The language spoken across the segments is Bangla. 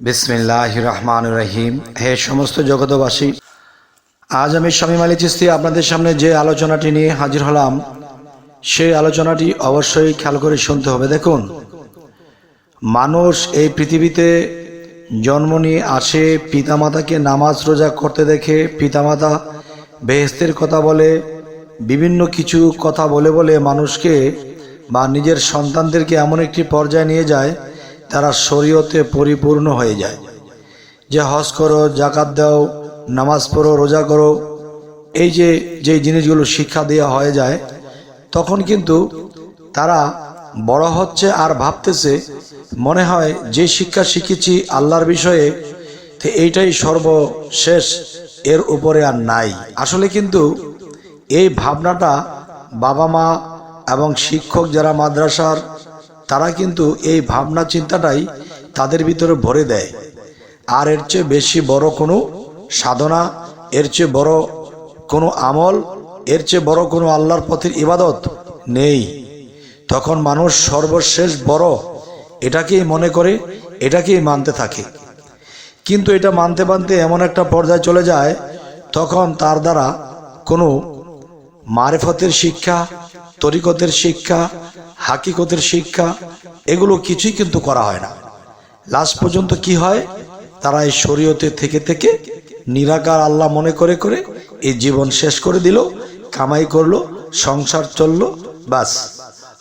বিসমিল্লাহ রহমান রহিম হে সমস্ত জগতবাসী আজ আমি স্বামী মালি চিস্তি আপনাদের সামনে যে আলোচনাটি নিয়ে হাজির হলাম, সেই আলোচনাটি অবশ্যই খেয়াল করে শুনতে হবে। দেখুন, মানুষ এই পৃথিবীতে জন্ম নিয়ে আসে, পিতামাতাকে নামাজ রোজা করতে দেখে, পিতামাতা বেহেস্তের কথা বলে, বিভিন্ন কিছু কথা বলে বলে মানুষকে বা নিজের সন্তানদেরকে এমন একটি পর্যায়ে নিয়ে যায় তারা শরীয়তে পরিপূর্ণ হয়ে যায়। যে হজ করো জাকাত দাও, নামাজ পড়ো, রোজা করো, এই যে যে জিনিসগুলো শিক্ষা দেওয়া হয়ে যায়, তখন কিন্তু তারা বড় হচ্ছে আর ভাবতেছে, মনে হয় যে শিক্ষা শিখেছি আল্লাহর বিষয়ে, তো এইটাই সর্বশেষ, এর উপরে আর নাই। আসলে কিন্তু এই ভাবনাটা বাবা মা এবং শিক্ষক যারা মাদ্রাসার তারা কিন্তু এই ভাবনা চিন্তাটাই তাদের ভিতরে ভরে দেয়। আর এর চেয়ে বেশি বড় কোনো সাধনা, এর চেয়ে বড় কোনো আমল, এর চেয়ে বড় কোনো আল্লাহর পথের ইবাদত নেই। তখন মানুষ সর্বশেষ বড়, এটাকেই মনে করে, এটাকেই মানতে থাকে। কিন্তু এটা মানতে মানতে এমন একটা পর্যায়ে চলে যায়, তখন তার দ্বারা কোনো মারেফতের শিক্ষা, তরিকতের শিক্ষা হাকিকতের শিক্ষা, এগুলো কিছুই কিন্তু করা হয় না। লাস্ট পর্যন্ত কি হয়? তারা এই শরীয়তে থেকে থেকে নিরাকার আল্লাহ মনে করে করে এই জীবন শেষ করে দিল, কামাই করল, সংসার চলল, বাস।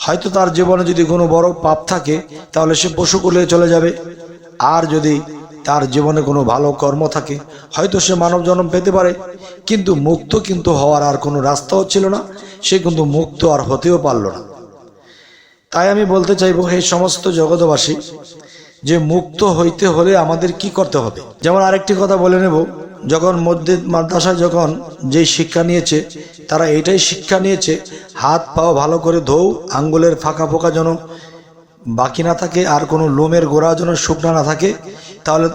হয়তো তার জীবনে যদি কোনো বড় পাপ থাকে, তাহলে সে পশু পশুকুলে চলে যাবে। আর যদি তার জীবনে কোনো ভালো কর্ম থাকে, হয়তো সে মানব জন্ম পেতে পারে। কিন্তু মুক্ত কিন্তু হওয়ার আর কোনো রাস্তাও ছিল না, সে কিন্তু মুক্ত আর হতেও পারল না। তাই আমি বলতে চাইব, হে সমস্ত জগতবাসী যে মুক্ত হইতে হলে আমাদের কি করতে হবে? যেমন আরেকটি কথা বলে নেব, যখন মধ্যে মাদ্রাসায় যখন যে শিক্ষা নিয়েছে, তারা এটাই শিক্ষা নিয়েছে, হাত পাও ভালো করে ধোও, আঙ্গুলের ফাঁকা ফোঁকা যেন বাকি না থাকে, আর কোনো লোমের গোড়া যেন শুকনা না থাকে, তাহলে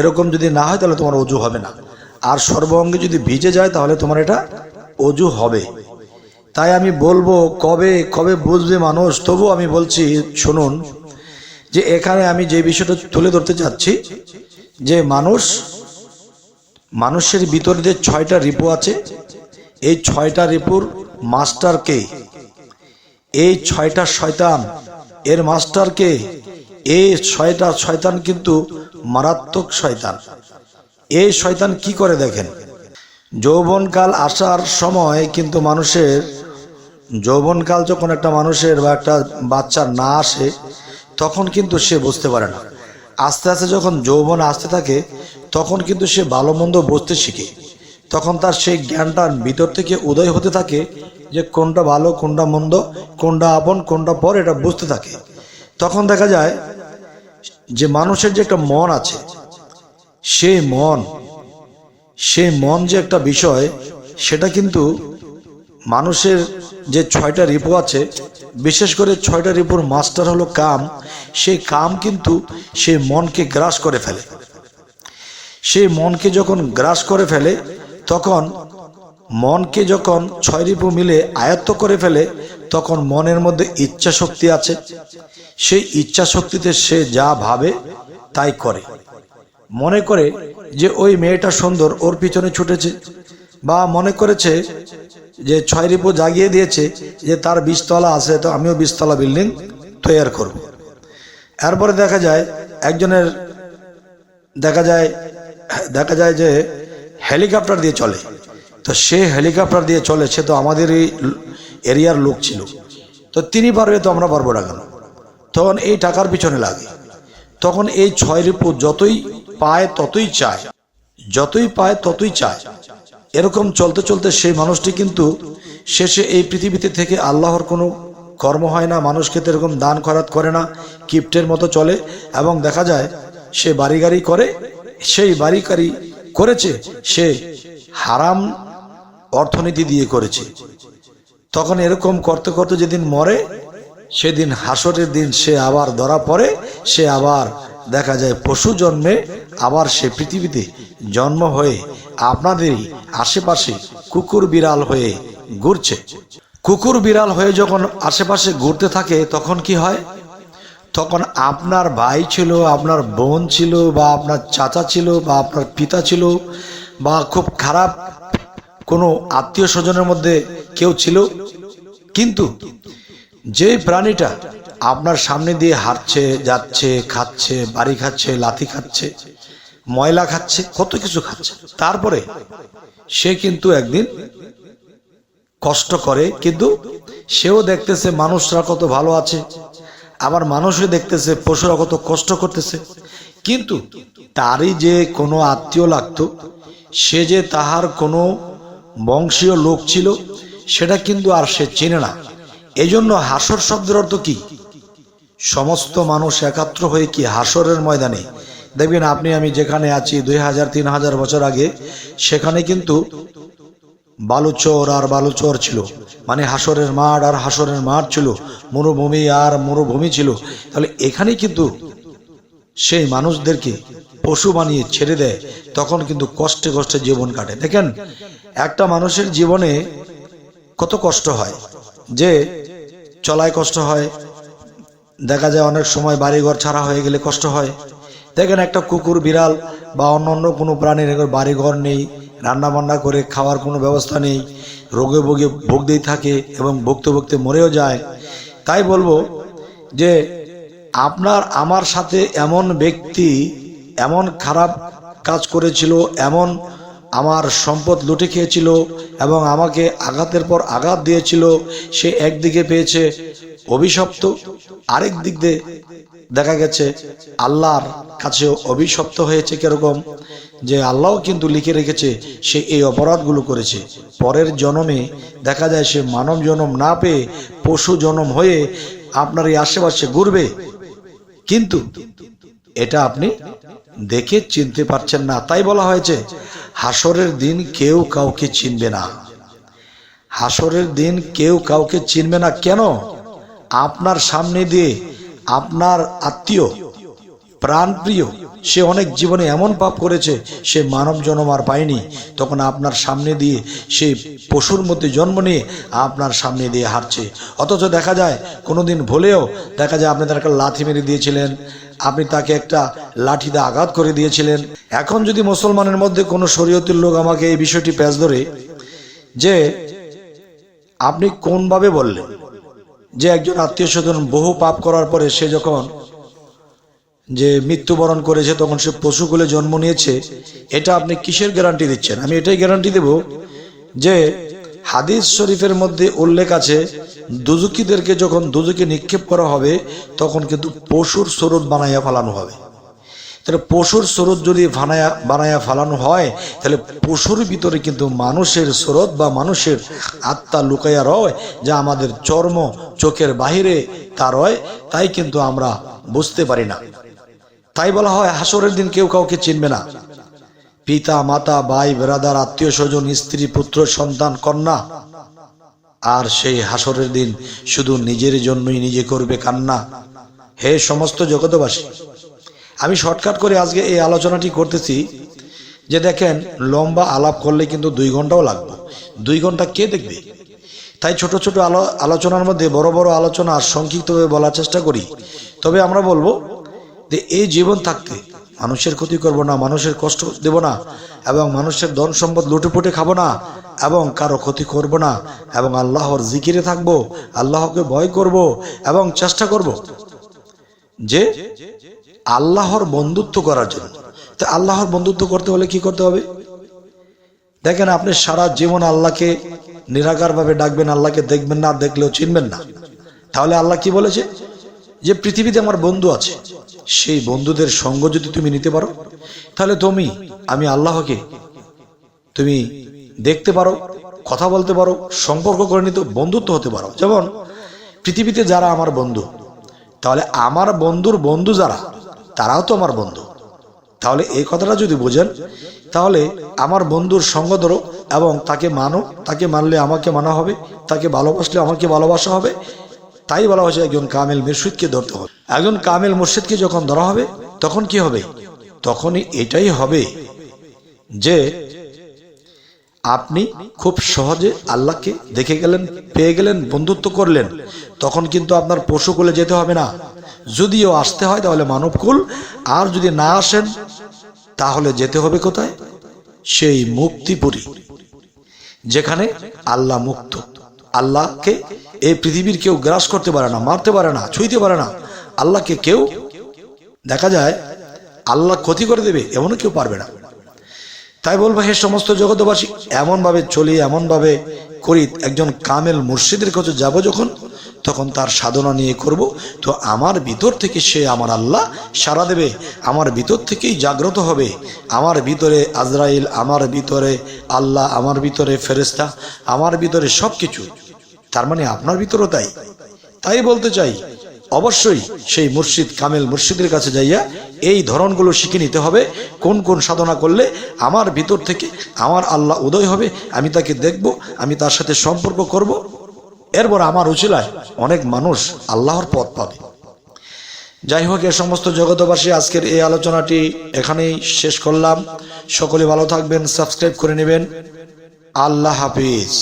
এরকম যদি না হয়, তাহলে তোমার অজু হবে না। আর সর্বাঙ্গে যদি ভিজে যায়, তাহলে তোমার এটা অজু হবে। তাই আমি বলব, কবে কবে বুঝবে মানুষ? তবু আমি বলছি, শুনুন, যে এখানে আমি যে বিষয়টা তুলে ধরতে চাচ্ছি, যে মানুষ, মানুষের ভিতরে যে ছয়টা রিপু আছে, এই ছয়টা রিপুর মাস্টার কে? এই ছয়টা শয়তান, এর মাস্টার কে? এই ছয়টা শয়তান কিন্তু মারাত্মক শয়তান। এই শয়তান কি করে দেখেন? যৌবনকাল আসার সময় কিন্তু মানুষের যৌবনকাল যখন একটা মানুষের বা একটা বাচ্চার না আসে, তখন কিন্তু সে বুঝতে পারে না। আস্তে আস্তে যখন যৌবন আসতে থাকে, তখন কিন্তু সে ভালো মন্দ বুঝতে শিখে। তখন তার সেই জ্ঞানটা ভিতর থেকে উদয় হতে থাকে যে কোনটা ভালো, কোনটা মন্দ, কোনটা আপন, কোনটা পর এটা বুঝতে থাকে। তখন দেখা যায় যে মানুষের যে একটা মন আছে, সেই মন সেই মন যে একটা বিষয়, সেটা কিন্তু মানুষের যে ছয়টা রিপু আছে, বিশেষ করে ছয়টা রিপুর মাস্টার হলো কাম, সেই কাম কিন্তু সেই মনকে গ্রাস করে ফেলে। সেই মনকে যখন গ্রাস করে ফেলে, তখন মনকে যখন ছয় রিপু মিলে আয়ত্ত করে ফেলে, তখন মনের মধ্যে ইচ্ছা শক্তি আছে। সেই ইচ্ছা শক্তিতে সে যা ভাবে, তাই করে। মনে করে যে ওই মেয়েটা সুন্দর, ওর পিছনে ছুটেছে, বা মনে করেছে যে ছয় রিপু জাগিয়ে দিয়েছে যে তার বিশতলা আছে, তো আমিও বিশতলা বিল্ডিং তৈয়ার করব। এরপরে দেখা যায়, একজনের দেখা যায় দেখা যায় যে হেলিকপ্টার দিয়ে চলে। তো সে হেলিকপ্টার দিয়ে চলে, সে তো আমাদের এই এরিয়ার লোক ছিল। তো তিনি পারবে তো আমরা পারব না কেন? তখন এই টাকার পিছনে লাগে। তখন এই ছয় রিপু যতই পায় ততই চায়। যতই পায় ততই চায়। এরকম চলতে চলতে সেই মানুষটি কিন্তু শেষে এই পৃথিবীতে থেকে আল্লাহর কোনো কর্ম হয় না, মানুষকে তো এরকম দান খরাত করে না, কিপ্টের মতো চলে এবং দেখা যায় সে বাড়ি গাড়ি করে, সেই বাড়ি গাড়ি করেছে, সে হারাম অর্থনীতি দিয়ে করেছে। তখন এরকম করতে করতে যেদিন মরে, সেদিন হাসরের দিন সে আবার ধরা পড়ে, সে আবার দেখা যায় পশু জন্মে আবার সে পৃথিবীতে জন্ম হয়ে আপনাদেরই আশেপাশে কুকুর বিড়াল হয়ে ঘুরছে। কুকুর বিড়াল হয়ে যখন আশেপাশে ঘুরতে থাকে, তখন কি হয়? তখন আপনার ভাই ছিল, আপনার বোন ছিল, বা আপনার চাচা ছিল, বা আপনার পিতা ছিল, বা খুব খারাপ কোনো আত্মীয় স্বজনের মধ্যে কেউ ছিল। কিন্তু যে প্রাণীটা আপনার সামনে দিয়ে হাঁটছে, যাচ্ছে, খাচ্ছে, বাড়ি খাচ্ছে, লাথি খাচ্ছে, ময়লা খাচ্ছে, কত কিছু খাচ্ছে। তারপরে সে কিন্তু একদিন কষ্ট করে, কিন্তু সেও দেখতেছে মানুষরা কত ভালো আছে, আবার মানুষও দেখতেছে পশুরা কত কষ্ট করতেছে। কিন্তু তারই যে কোনো আত্মীয় লাগতো, সে যে তাহার কোনো বংশীয় লোক ছিল, সেটা কিন্তু আর সে চেনে না। এজন্য হাসর শব্দের অর্থ কি? সমস্ত মানুষ একাত্র হয়ে কি হাসরের ময়দানে? দেখবেন আপনি, আমি যেখানে আছি দুই হাজার, তিন হাজার বছর আগে, সেখানে কিন্তু বালুচর আর বালুচর ছিল। মানে হাসরের মাঠ আর হাসরের মাঠ ছিল। মরুভূমি আর মরুভূমি ছিল। তাহলে এখানে কিন্তু সেই মানুষদেরকে পশু বানিয়ে ছেড়ে দেয়। তখন কিন্তু কষ্টে কষ্টে জীবন কাটে। দেখেন, একটা মানুষের জীবনে কত কষ্ট হয়। যে চলায় কষ্ট হয় দেখা যায় অনেক সময় বাড়িঘর ছাড়া হয়ে গেলে কষ্ট হয়। দেখেন একটা কুকুর, বিড়াল বা অন্য অন্য কোনো প্রাণীর বাড়িঘর নেই রান্না বান্না করে খাওয়ার কোনো ব্যবস্থা নেই, রোগে ভোগে ভুগতেই থাকে এবং ভুগতে ভুগতে মরেও যায়। তাই বলব যে আপনার, আমার সাথে এমন ব্যক্তি এমন খারাপ কাজ করেছিল, এমন আমার সম্পদ লুটে খেয়েছিল এবং আমাকে আঘাতের পর আঘাত দিয়েছিল, সে একদিকে পেয়েছে অভিশপ্ত। আরেক দিক দিয়ে দেখা গেছে, আল্লাহর কাছে অভিশপ্ত হয়েছে কীরকম? যে আল্লাহ কিন্তু লিখে রেখেছে, সে এই অপরাধগুলো করেছে। পরের জন্মে দেখা যায় সে মানব জন্ম না পেয়ে পশু জন্ম হয়ে আপনার এই আশেপাশে ঘুরবে। কিন্তু এটা আপনি দেখে চিনতে পারছেন না। তাই বলা হয়েছে, হাসরের দিন কেউ কাউকে চিনবে না। হাসরের দিন কেউ কাউকে চিনবে না। কেন? আপনার সামনে দিয়ে আপনার আত্মীয়, প্রাণপ্রিয়, সে অনেক জীবনে এমন পাপ করেছে, সে মানব জন্ম আর পায়নি। তখন আপনার সামনে দিয়ে সে পশুর মধ্যে জন্ম নিয়ে আপনার সামনে দিয়ে হাঁটছে। অথচ দেখা যায় কোনো দিন ভুলেও দেখা যায় আপনি তার একটা লাথি মেরে দিয়েছিলেন, আপনি তাকে একটা লাঠিতে আঘাত করে দিয়েছিলেন। এখন যদি মুসলমানের মধ্যে কোনো শরীয়তের লোক আমাকে এই বিষয়টি প্যাঁচ ধরে যে, আপনি কোনভাবে বললেন? যে একজন আত্মীয় স্বজন বহু পাপ করার পরে সে যখন যে মৃত্যুবরণ করেছে, তখন সে পশুকুলে জন্ম নিয়েছে, এটা আপনি কিসের গ্যারান্টি দিচ্ছেন? আমি এটাই গ্যারান্টি দেব যে হাদিস শরীফের মধ্যে উল্লেখ আছে দুজুকিদেরকে যখন দুজুকে নিক্ষেপ করা হবে, তখন কিন্তু পশুর স্বরূপ বানাইয়া ফালানো হবে। তাহলে পশুর স্রোত যদি বানায়া বানায়া ফালানো হয়, তাহলে পশুর ভিতরে কিন্তু মানুষের স্রোত বা মানুষের আত্মা লুকাইয়া রয়, যা আমাদের চর্ম, চোখের বাহিরে তা রয়, তাই কিন্তু আমরা বুঝতে পারি না। তাই বলা হয়, হাসরের দিন কেউ কাউকে চিনবে না। পিতা, মাতা, ভাই, বেরাদার, আত্মীয় স্বজন, স্ত্রী, পুত্র, সন্তান, কন্যা। আর সেই হাসরের দিন শুধু নিজের জন্যই নিজে করবে কান্না। হে সমস্ত জগতবাসী আমি শর্টকাট করে আজকে এই আলোচনাটি করতেছি যে দেখেন, লম্বা আলাপ করলে কিন্তু দুই ঘন্টাও লাগবে। দুই ঘণ্টা কে দেখবে? তাই ছোট ছোট আলো, আলোচনার মধ্যে বড় বড় আলোচনা আর সংক্ষিপ্তভাবে বলার চেষ্টা করি। তবে আমরা বলব যে এই জীবন থাকতে মানুষের ক্ষতি করব না, মানুষের কষ্ট দেব না, এবং মানুষের ধন সম্পদ লুটেপুটে খাব না, এবং কারও ক্ষতি করব না, এবং আল্লাহর জিকিরে থাকব, আল্লাহকে ভয় করব, এবং চেষ্টা করব যে আল্লাহর বন্ধুত্ব করার জন্য। তো আল্লাহর বন্ধুত্ব করতে হলে কি করতে হবে? দেখেন আপনি সারা জীবন আল্লাহকে নিরাকারভাবে ডাকবেন, আল্লাহকে দেখবেন না, দেখলেও চিনবেন না। তাহলে আল্লাহ কি বলেছে? যে পৃথিবীতে আমার বন্ধু আছে, সেই বন্ধুদের সঙ্গ যদি তুমি নিতে পারো, তাহলে তুমি, আমি আল্লাহকে তুমি দেখতে পারো, কথা বলতে পারো, সম্পর্ক করে নিতে, বন্ধুত্ব হতে পারো। যেমন, পৃথিবীতে যারা আমার বন্ধু, তাহলে আমার বন্ধুর বন্ধু যারা তারাও তো আমার বন্ধু। তাহলে এই কথাটা যদি বোঝেন, তাহলে আমার বন্ধুর সঙ্গ ধরো এবং তাকে মানো, তাকে মানলে আমাকে মানা হবে, তাকে ভালোবাসলে আমাকে ভালোবাসা হবে। তাই বলা হয়েছে, একজন কামেল মুর্শিদকে ধরতে হবে। একজন কামেল মুর্শিদকে যখন ধরা হবে, তখন কি হবে? তখনই এটাই হবে যে আপনি খুব সহজে আল্লাহকে দেখে গেলেন, পেয়ে গেলেন, বন্ধুত্ব করলেন। তখন কিন্তু আপনার পশুকুলে যেতে হবে না। যদিও আসতে হয় তাহলে মানবকুল আর যদি না আসেন, তাহলে যেতে হবে কোথায়? সেই মুক্তিপুরী। যেখানে আল্লাহ মুক্ত। আল্লাহকে এই পৃথিবীর কেউ গ্রাস করতে পারে না, মারতে পারে না, ছুঁইতে পারে না। আল্লাহকে কেউ, দেখা যায়, আল্লাহ ক্ষতি করে দেবে, এমনও কেউ পারবে না। তাই বলব, হে সমস্ত জগতবাসী এমনভাবে চলি, এমনভাবে করি, একজন কামেল মুর্শিদের কাছে যাব যখন, তখন তার সাধনা নিয়ে করব। তো আমার ভিতর থেকে সে আমার আল্লাহ সারা দেবে, আমার ভিতর থেকেই জাগ্রত হবে। আমার ভিতরে আজরাইল, আমার ভিতরে আল্লাহ, আমার ভিতরে ফেরেস্তা আমার ভিতরে সব কিছু তার মানে আপনার ভিতরও তাই। তাই বলতে চাই অবশ্যই সেই মুর্শিদ কামেল মুর্শিদের কাছে যাইয়া এই ধরনগুলো শিখে নিতে হবে। কোন কোন সাধনা করলে আমার ভিতর থেকে আমার আল্লাহ উদয় হবে, আমি তাকে দেখব, আমি তার সাথে সম্পর্ক করব। এরপর আমার উচিলায় অনেক মানুষ আল্লাহর পথ পাবে। যাই হোক, এ সমস্ত জগতবাসী আজকের এই আলোচনাটি এখানেই শেষ করলাম। সকলে ভালো থাকবেন, সাবস্ক্রাইব করে নেবেন। আল্লাহ হাফিজ।